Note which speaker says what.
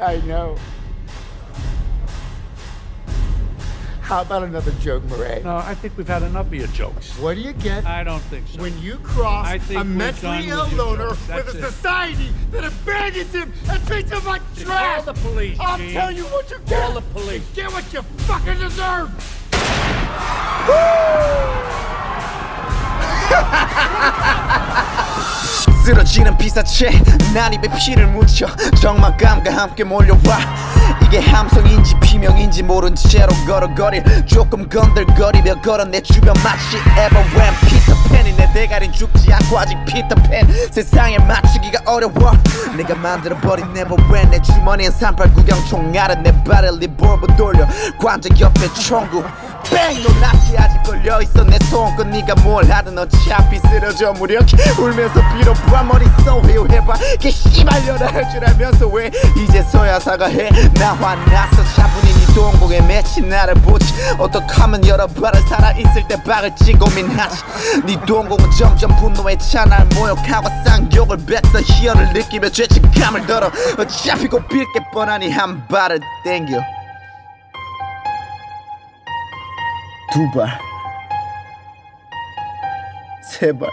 Speaker 1: I know. How about another joke, Murray?
Speaker 2: No, I think we've had enough of your jokes.
Speaker 1: What do you get
Speaker 2: I don't think so.
Speaker 1: when you cross
Speaker 2: I think
Speaker 1: a
Speaker 2: we're
Speaker 1: mentally ill
Speaker 2: your
Speaker 1: loner
Speaker 2: jokes.
Speaker 1: with
Speaker 2: That's
Speaker 1: a
Speaker 2: it.
Speaker 1: society that abandons him and treats him like
Speaker 2: Call
Speaker 1: trash?
Speaker 2: the police,
Speaker 1: I'll
Speaker 2: Gene.
Speaker 1: tell you what you get.
Speaker 2: Call the police.
Speaker 1: You get what you fucking deserve.
Speaker 3: 쓰러지는 피사체. 난 입에 피를 묻혀 적막감과 함께 몰려와. 이게 함성인지 비명인지 모른 채로 걸어거릴 조금 건들거리며 걸어 내 주변 마치 에버웬 대가린 않고 아직 피터팬. 세상에 맞추기가 어려워. 내가 만들어버린 네버웬 내 주머니엔 389경 총알은 내 발에 리볼버 돌려. 관절 옆에 총구. 뺑! 놀랍지 아직 걸려있어. 내 손끝 네가 뭘 하든 어차피 쓰러져. 무력히 울면서 빌어봐 머릿속 회유해봐. 개 씨발려라 할 줄 알면서 왜 이제서야 사과해? 나 화났어 동공에 맺힌 나를 보지. 어떡하면 여러 발을 살아있을 때 박을 지 고민하지. 네 동공은 점점 분노에 차날 모욕하고 쌍욕을 뱉어 희열을 느끼며 죄책감을 덜어 어차피 곧 빌 게 뻔하니 한 발을 땡겨. 두 발, 세 발.